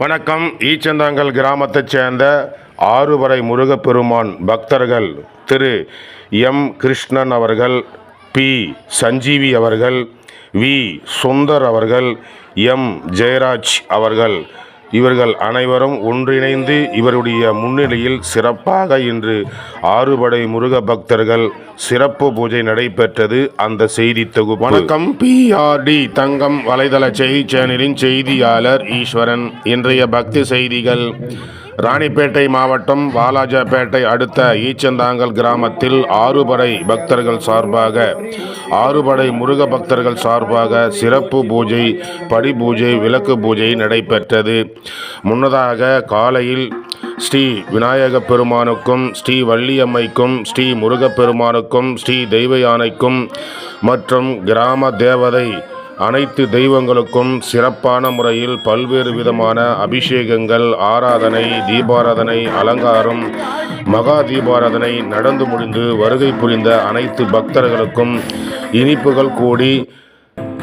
வணக்கம். ஈச்சந்தாங்கல் கிராமத்தைச் சேர்ந்த ஆறுவரை முருகப்பெருமான் பக்தர்கள் திரு எம். கிருஷ்ணன் அவர்கள் பி. சஞ்சீவி அவர்கள் வி. சுந்தர் அவர்கள் எம். ஜெயராஜ் அவர்கள் இவர்கள் அனைவரும் ஒன்றிணைந்து இவருடைய முன்னிலையில் சிறப்பாக இன்று ஆறுபடை முருக பக்தர்கள் சிறப்பு பூஜை நடைபெற்றது. அந்த செய்தி தொகுப்பு. வணக்கம். பிஆர்டி தங்கம் வலைதள செய்தி சேனலின் செய்தியாளர் ஈஸ்வரன். இன்றைய பக்தி செய்திகள். ராணிப்பேட்டை மாவட்டம் வாலாஜாபேட்டை அடுத்த ஈச்சந்தாங்கல் கிராமத்தில் ஆறுபடை பக்தர்கள் சார்பாக ஆறுபடை முருக பக்தர்கள் சார்பாக சிறப்பு பூஜை படி பூஜை விளக்கு பூஜை நடைபெற்றது. முன்னதாக காலையில் ஸ்ரீ விநாயக பெருமானுக்கும் ஸ்ரீ வள்ளியம்மைக்கும் ஸ்ரீ முருகப்பெருமானுக்கும் ஸ்ரீ தெய்வ யானைக்கும் மற்றும் கிராம தேவதை அனைத்து தெய்வங்களுக்கும் சிறப்பான முறையில் பல்வேறு விதமான அபிஷேகங்கள் ஆராதனை தீபாராதனை அலங்காரம் மகா தீபாராதனை நடந்து முடிந்து வருகை புரிந்த அனைத்து பக்தர்களுக்கும் இனிப்புகள் கூடி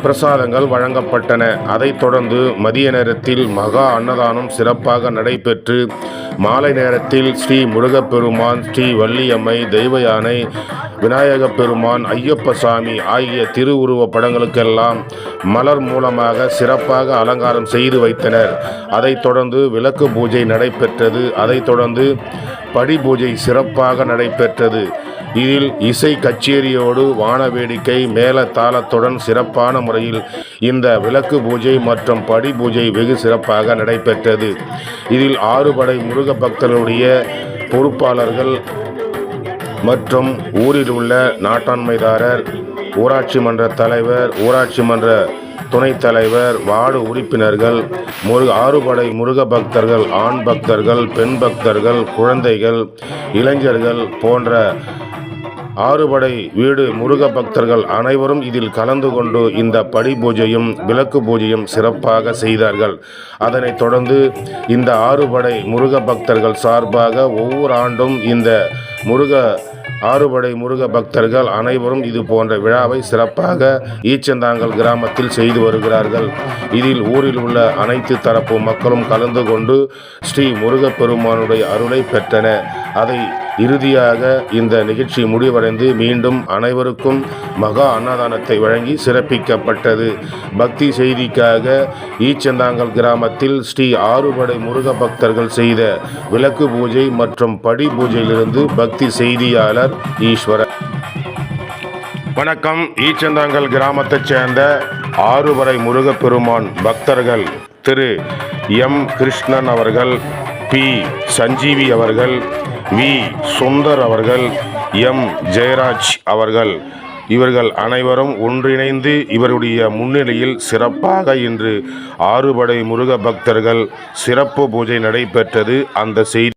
பிரசாதங்கள் வழங்கப்பட்டன. அதைத் தொடர்ந்து மதிய நேரத்தில் மகா அன்னதானம் சிறப்பாக நடைபெற்று மாலை நேரத்தில் ஸ்ரீ முருகப்பெருமான் ஸ்ரீ வள்ளியம்மை தெய்வ யானை விநாயகப் பெருமான் ஐயப்பசாமி ஆகிய திருவுருவ படங்களுக்கெல்லாம் மலர் மூலமாக சிறப்பாக அலங்காரம் செய்து வைத்தனர். அதைத் தொடர்ந்து விளக்கு பூஜை நடைபெற்றது. அதைத் தொடர்ந்து படி பூஜை சிறப்பாக நடைபெற்றது. இதில் இசை கச்சேரியோடு வான வேடிக்கை மேல தாளத்துடன் சிறப்பான முறையில் இந்த விளக்கு பூஜை மற்றும் படி பூஜை வெகு சிறப்பாக நடைபெற்றது. இதில் ஆறுபடை முருக பக்தர்களுடைய பொறுப்பாளர்கள் மற்றும் ஊரில் உள்ள நாட்டாண்மைதாரர் ஊராட்சி மன்ற தலைவர் ஊராட்சி மன்ற துணைத் தலைவர் வார்டு உறுப்பினர்கள் முருக ஆறுபடை முருக பக்தர்கள் ஆண் பக்தர்கள் பெண் பக்தர்கள் குழந்தைகள் இளைஞர்கள் போன்ற ஆறுபடை வீடு முருக பக்தர்கள் அனைவரும் இதில் கலந்து கொண்டு இந்த படி பூஜையும் விளக்கு பூஜையும் சிறப்பாக செய்தார்கள். அதனைத் தொடர்ந்து இந்த ஆறுபடை முருக பக்தர்கள் சார்பாக ஒவ்வொரு ஆண்டும் இந்த முருக ஆறுபடை முருக பக்தர்கள் அனைவரும் இது போன்ற விழாவை சிறப்பாக ஈச்சந்தாங்கல் கிராமத்தில் செய்து வருகிறார்கள். இதில் ஊரில் உள்ள அனைத்து தரப்பு மக்களும் கலந்து கொண்டு ஸ்ரீ முருகப்பெருமானுடைய அருளை பெற்றன. அதை இறுதியாக இந்த நிகழ்ச்சி முடிவடைந்து மீண்டும் அனைவருக்கும் மகா அன்னதானத்தை வழங்கி சிறப்பிக்கப்பட்டது. பக்தி செய்திக்காக ஈச்சந்தாங்கல் கிராமத்தில் ஸ்ரீ ஆறுபடை முருக பக்தர்கள் செய்த விளக்கு பூஜை மற்றும் படி பூஜையிலிருந்து பக்தி செய்தியாளர் ஈஸ்வரன் வணக்கம். ஈச்சந்தாங்கல் கிராமத்தைச் சேர்ந்த ஆறுவரை முருகப்பெருமான் பக்தர்கள் திரு எம் கிருஷ்ணன் அவர்கள் பி சஞ்சீவி அவர்கள் வி. சுந்தர் அவர்கள் எம். ஜெயராஜ் அவர்கள். இவர்கள் அனைவரும் ஒன்றிணைந்து இவருடைய முன்னிலையில் சிறப்பாக இன்று ஆறுபடை முருக பக்தர்கள் சிறப்பு பூஜை நடைபெற்றது. அந்த செய்தி